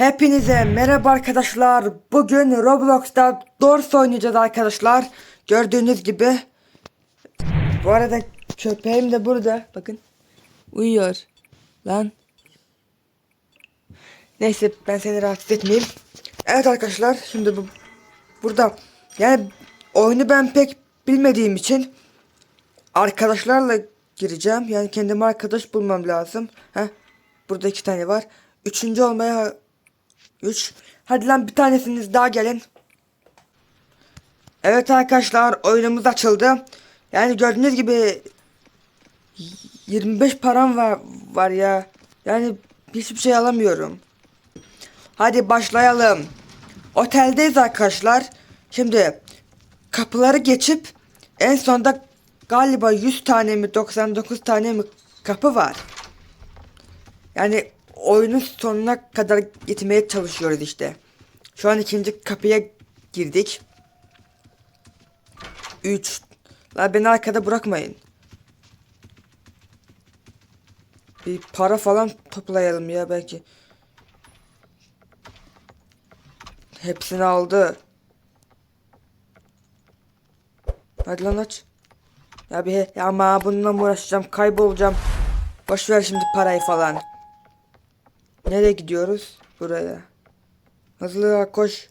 Hepinize merhaba arkadaşlar. Bugün Roblox'ta Doors oynayacağız arkadaşlar. Gördüğünüz gibi. Bu arada köpeğim de burada. Bakın. Uyuyor. Lan. Neyse ben seni rahatsız etmeyeyim. Evet arkadaşlar şimdi bu burada yani oyunu ben pek bilmediğim için arkadaşlarla gireceğim. Yani kendime arkadaş bulmam lazım. Heh, burada iki tane var. Üçüncü olmaya 3. Hadi lan bir tanesiniz daha gelin. Evet arkadaşlar oyunumuz açıldı. Yani gördüğünüz gibi 25 param var, var ya. Yani hiçbir şey alamıyorum. Hadi başlayalım. Oteldeyiz arkadaşlar. Şimdi kapıları geçip en sonda galiba 100 tane mi 99 tane mi kapı var. Yani oyunun sonuna kadar gitmeye çalışıyoruz işte. Şu an ikinci kapıya girdik. 3 La beni arkada bırakmayın. Bir para falan toplayalım ya belki. Hepsini aldı. Hadi lan aç. Ya bir ama bununla mı uğraşacağım kaybolacağım. Boş ver şimdi parayı falan. Nereye gidiyoruz? Buraya. Hızlı koş.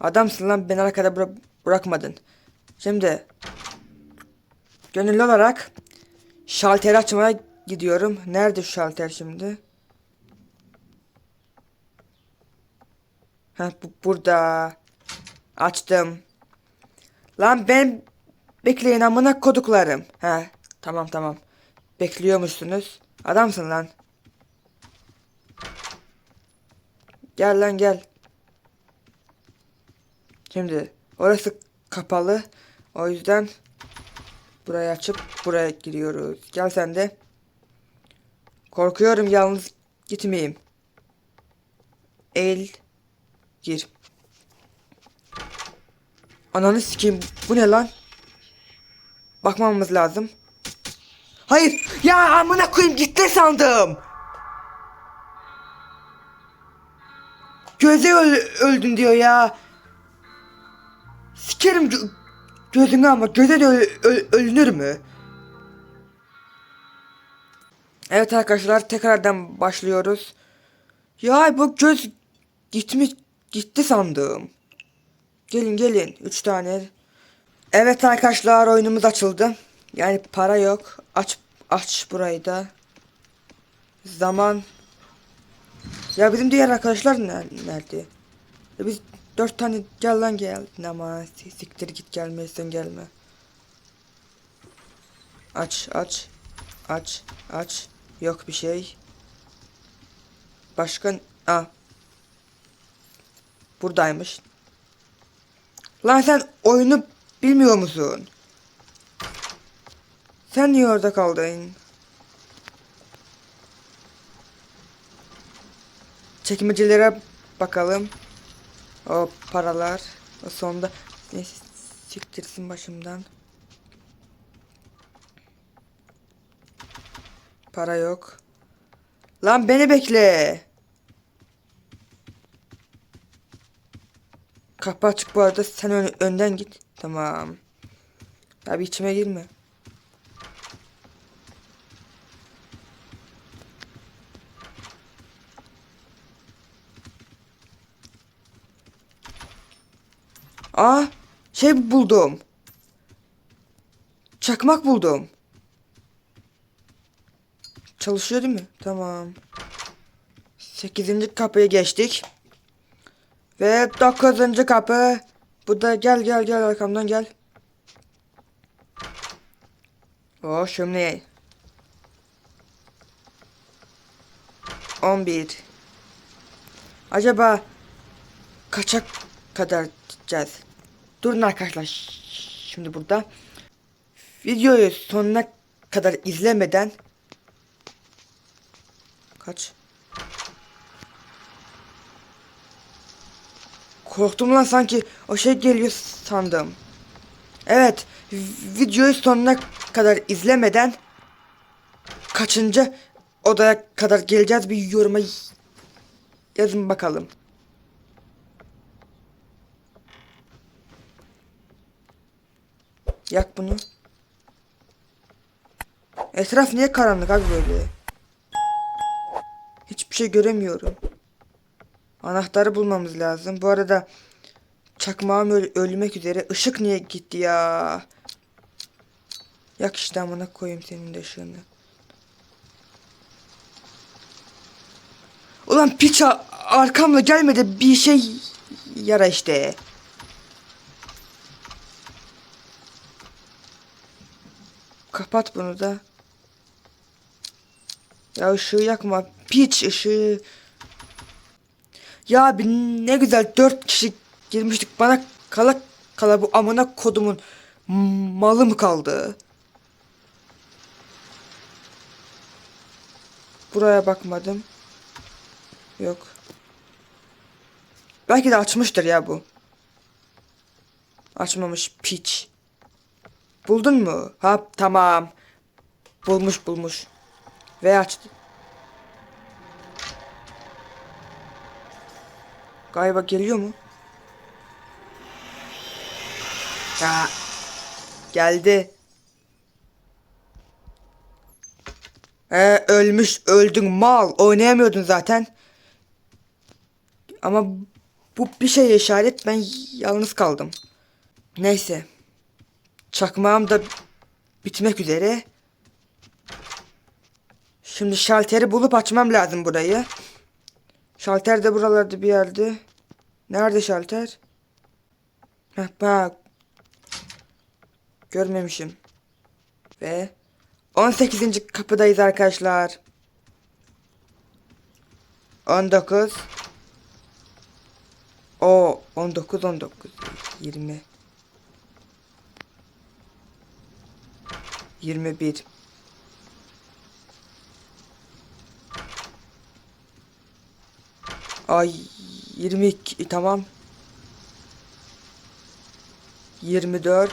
Adamsın lan beni arkada bıra- bırakmadın. Şimdi gönüllü olarak şalteri açmaya gidiyorum. Nerede şu şalter şimdi? Ha bu burada. Açtım. Lan ben bekleyin amına koduklarım. Ha tamam tamam. Bekliyormuşsunuz. Adamsın lan. Gel lan gel. Şimdi orası kapalı. O yüzden burayı açıp buraya giriyoruz. Gel sen de. Korkuyorum yalnız gitmeyeyim. El gir. Ananı sikeyim. Bu ne lan? Bakmamamız lazım. Hayır. Ya amına koyayım gitti sandım. Göze öl- öldün diyor ya. Sikerim gö- gözünü ama göze de öl- öl- ölünür mü? Evet arkadaşlar tekrardan başlıyoruz. Ya bu göz gitmiş gitti sandım. Gelin gelin üç tane. Evet arkadaşlar oyunumuz açıldı. Yani para yok. Aç aç burayı da. Zaman ya bizim diğer arkadaşlar ner- nerede? Ya biz dört tane gel lan gel. Ama si- siktir git gelmezsen gelme. Aç aç. Aç aç. Yok bir şey. Başka... Aa. Buradaymış. Lan sen oyunu bilmiyor musun? Sen niye orada kaldın? Çekmecelere bakalım. O paralar. O sonda. Neyse siktirsin başımdan. Para yok. Lan beni bekle. Kapı açık bu arada. Sen ön- önden git. Tamam. Abi içime girme. Aa, şey buldum. Çakmak buldum. Çalışıyor değil mi? Tamam. Sekizinci kapıya geçtik. Ve dokuzuncu kapı. Bu da gel gel gel arkamdan gel. O şömine. 11. Acaba kaça kadar gideceğiz? Durun arkadaşlar. Şimdi burada. Videoyu sonuna kadar izlemeden Kaç? Korktum lan sanki o şey geliyor sandım. Evet, videoyu sonuna kadar izlemeden kaçıncı odaya kadar geleceğiz bir yoruma yazın bakalım. Yak bunu. Etraf niye karanlık abi böyle? Hiçbir şey göremiyorum. Anahtarı bulmamız lazım. Bu arada çakmağım öl- ölmek üzere. Işık niye gitti ya? Yak işte amına koyayım senin de ışığını. Ulan piç arkamla gelmedi bir şey yara işte. Kapat bunu da. Ya ışığı yakma. Piç ışığı. Ya bir ne güzel dört kişi girmiştik. Bana kala kala bu amına kodumun malı mı kaldı? Buraya bakmadım. Yok. Belki de açmıştır ya bu. Açmamış piç. Buldun mu? Ha tamam. Bulmuş bulmuş. Ve açtı. Galiba geliyor mu? Ha. Geldi. Ee, ölmüş öldün mal oynayamıyordun zaten. Ama bu bir şeye işaret ben yalnız kaldım. Neyse. Çakmağım da bitmek üzere. Şimdi şalteri bulup açmam lazım burayı. Şalter de buralarda bir yerde. Nerede şalter? Heh bak. Görmemişim. Ve 18. kapıdayız arkadaşlar. 19 O 19 19 20 21 Ay 22 tamam 24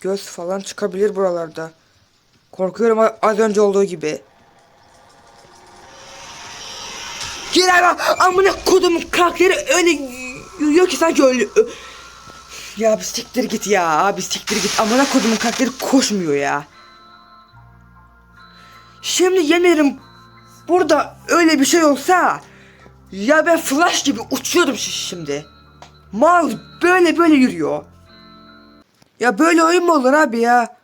Göz falan çıkabilir buralarda. Korkuyorum az önce olduğu gibi. Giremem. Amına kodum karakteri öyle yürüyor ki sanki öyle. Ya bir siktir git ya. Abi siktir git. Amına kodumun karakteri koşmuyor ya. Şimdi yemerim. Burada öyle bir şey olsa. Ya ben flash gibi uçuyordum şi- şimdi. Mal böyle böyle yürüyor. Ya böyle oyun mu olur abi ya?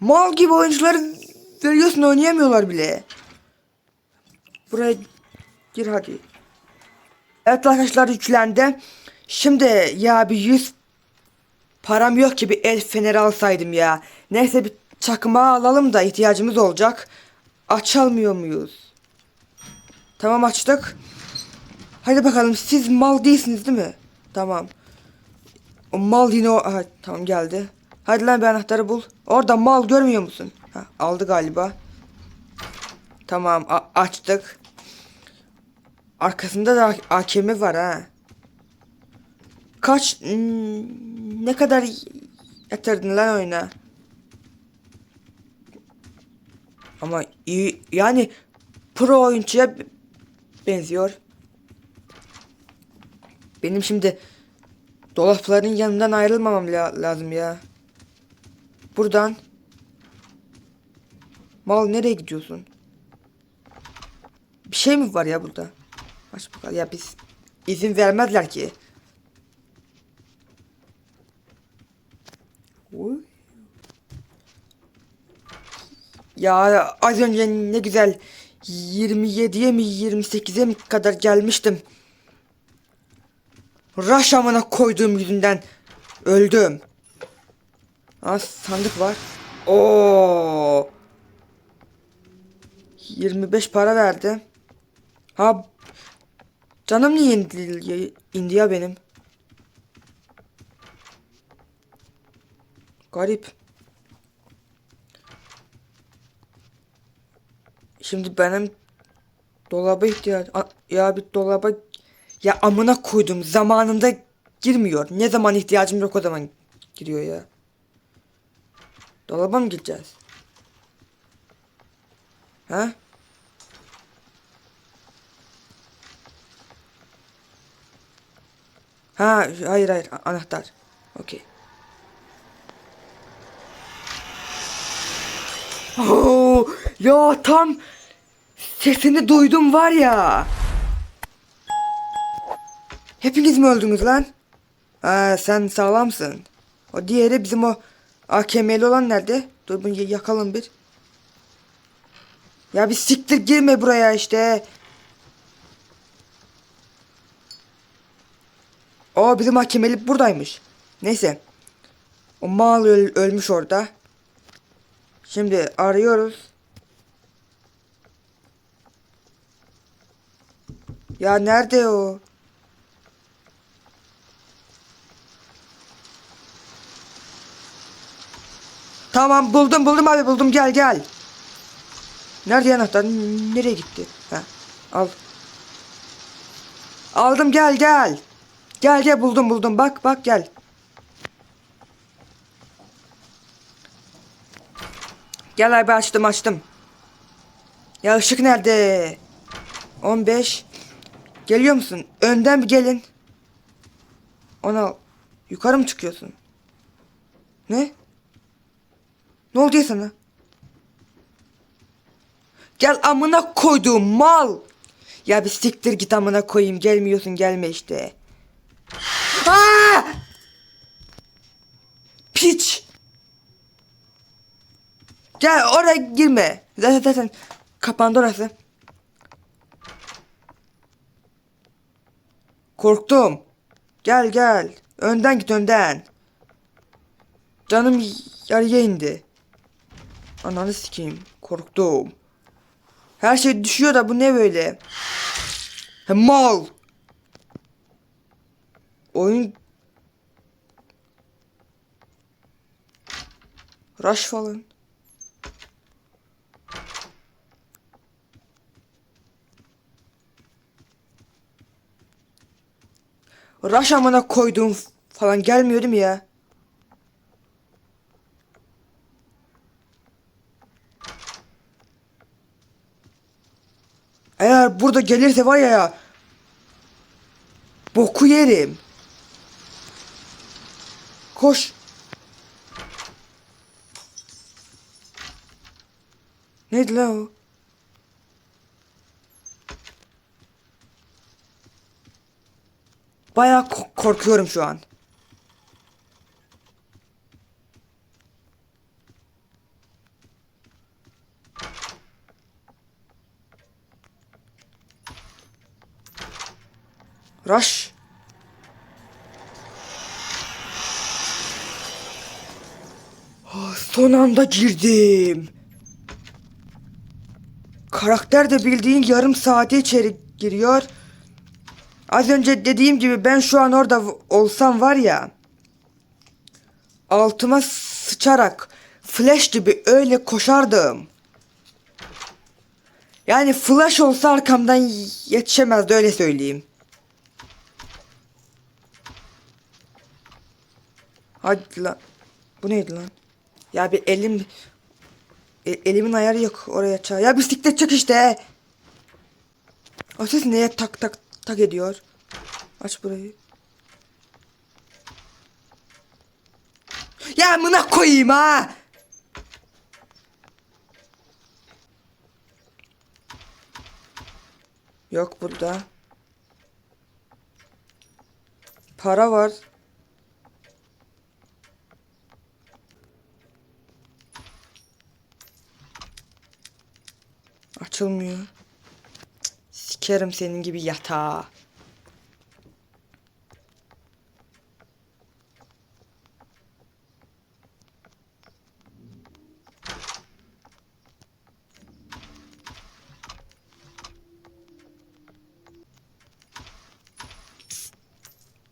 Mal gibi oyuncuları veriyorsun oynayamıyorlar bile. Buraya gir hadi. Evet arkadaşlar yüklendi. Şimdi ya bir 100 param yok ki bir el feneri alsaydım ya. Neyse bir çakmağı alalım da ihtiyacımız olacak. Açalmıyor muyuz? Tamam açtık. Hadi bakalım siz mal değilsiniz değil mi? Tamam. O mal yine o... Aha, tamam geldi. Hadi lan bir anahtarı bul. Orada mal görmüyor musun? Ha, aldı galiba. Tamam açtık. Arkasında da AKM var ha. Kaç... hmm, ne kadar yatırdın lan oyuna? Ama iyi yani pro oyuncuya benziyor. Benim şimdi dolapların yanından ayrılmamam la- lazım ya. Buradan. Mal nereye gidiyorsun? Bir şey mi var ya burada? Aç bakalım ya biz izin vermezler ki. Ya az önce ne güzel 27'ye mi 28'e mi kadar gelmiştim. Rush amına koyduğum yüzünden öldüm. Aa sandık var. Oo. 25 para verdi. Ha canım niye indi, indi ya benim? Garip. Şimdi benim dolaba ihtiyaç ya bir dolaba ya amına koydum zamanında girmiyor. Ne zaman ihtiyacım yok o zaman giriyor ya. Dolaba mı gideceğiz? Ha? Ha hayır hayır anahtar. Okey. Oo, ya tam sesini duydum var ya. Hepiniz mi öldünüz lan? Ha, sen sağlamsın. O diğeri bizim o AKM'li olan nerede? Dur bunu yakalım bir. Ya bir siktir girme buraya işte. O bizim AKM'li buradaymış. Neyse. O mal öl- ölmüş orada. Şimdi arıyoruz. Ya nerede o? Tamam buldum buldum abi buldum gel gel. Nerede anahtar? Nereye gitti? Ha, al. Aldım gel gel. Gel gel buldum buldum bak bak gel. Gel abi açtım açtım. Ya ışık nerede? 15. Geliyor musun? Önden bir gelin. Ona yukarı mı çıkıyorsun? Ne? Ne oldu ya sana? Gel amına koyduğum mal. Ya bir siktir git amına koyayım. Gelmiyorsun gelme işte. Aa! Piç. Gel oraya girme. Zaten zaten kapandı orası. Korktum. Gel gel. Önden git önden. Canım yarıya indi. Ananı sikeyim. Korktum. Her şey düşüyor da bu ne böyle? He, mal. Oyun Rush falan. Rush amına koyduğum falan gelmiyor değil mi ya? Eğer burada gelirse var ya ya boku yerim. Koş. Neydi lan o? Bayağı ko- korkuyorum şu an. Rush. Ah, Son anda girdim. Karakter de bildiğin yarım saate içeri giriyor. Az önce dediğim gibi ben şu an orada olsam var ya. Altıma sıçarak flash gibi öyle koşardım. Yani flash olsa arkamdan yetişemezdi öyle söyleyeyim. Hadi lan. Bu neydi lan? Ya bir elim... E- elimin ayarı yok oraya çağır. Ya bisiklet çık işte. O ses neye tak tak tak ediyor? Aç burayı. Ya amına koyayım ha. Yok burada. Para var. Açılmıyor. Sikerim senin gibi yatağa.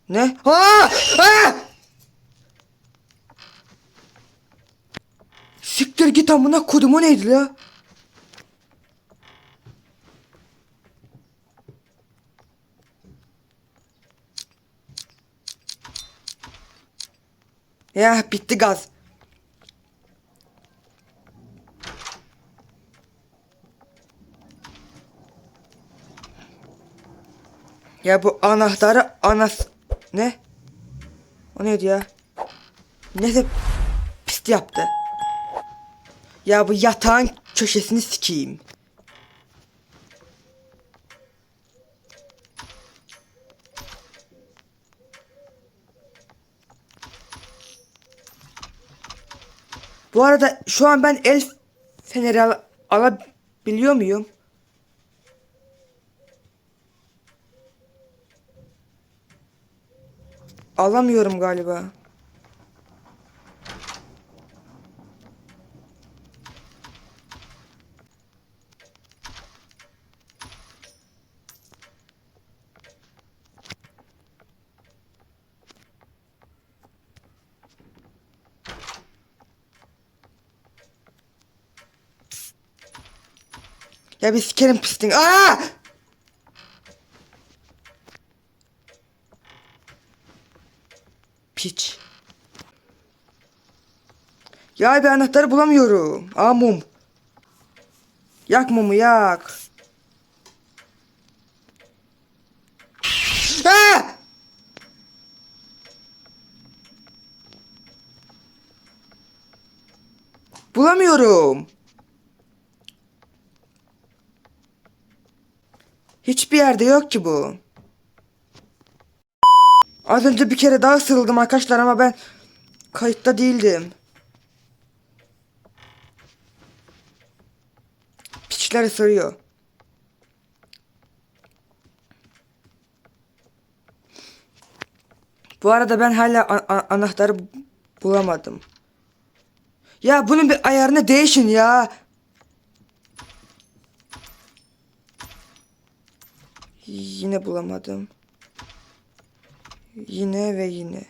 Ne? Ha! Ha! Siktir git amına kodumu neydi la? Ya bitti gaz. Ya bu anahtarı anas... Ne? O neydi ya? Neyse pist yaptı. Ya bu yatağın köşesini sikeyim. Bu arada şu an ben el feneri al- alabiliyor muyum? Alamıyorum galiba. Ya bir sikerim pistin. Aa! Piç. Ya bir anahtarı bulamıyorum. Aa mum. Yak mumu yak. Bulamıyorum. Hiçbir yerde yok ki bu. Az önce bir kere daha ısırıldım arkadaşlar ama ben kayıtta değildim. Piçler ısırıyor. Bu arada ben hala a- a- anahtarı bu- bulamadım. Ya bunun bir ayarını değişin ya. Yine bulamadım. Yine ve yine.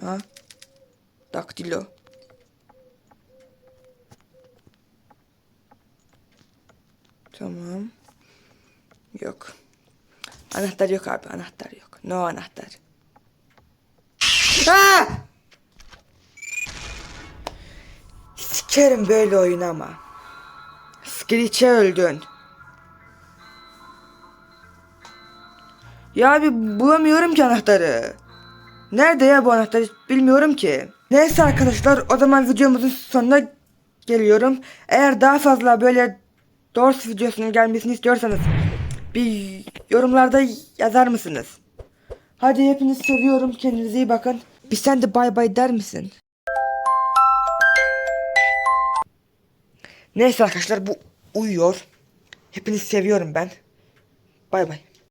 Ha? Daktilo. Tamam. Yok. Anahtar yok abi, anahtar yok. No anahtar. Ha! Sikerim böyle oyun ama. Screech'e öldün. Ya abi bulamıyorum ki anahtarı. Nerede ya bu anahtar bilmiyorum ki. Neyse arkadaşlar o zaman videomuzun sonuna geliyorum. Eğer daha fazla böyle Doors videosunun gelmesini istiyorsanız bir yorumlarda yazar mısınız? Hadi hepinizi seviyorum kendinize iyi bakın. Bir sen de bay bay der misin? Neyse arkadaşlar bu uyuyor. Hepinizi seviyorum ben. Bay bay.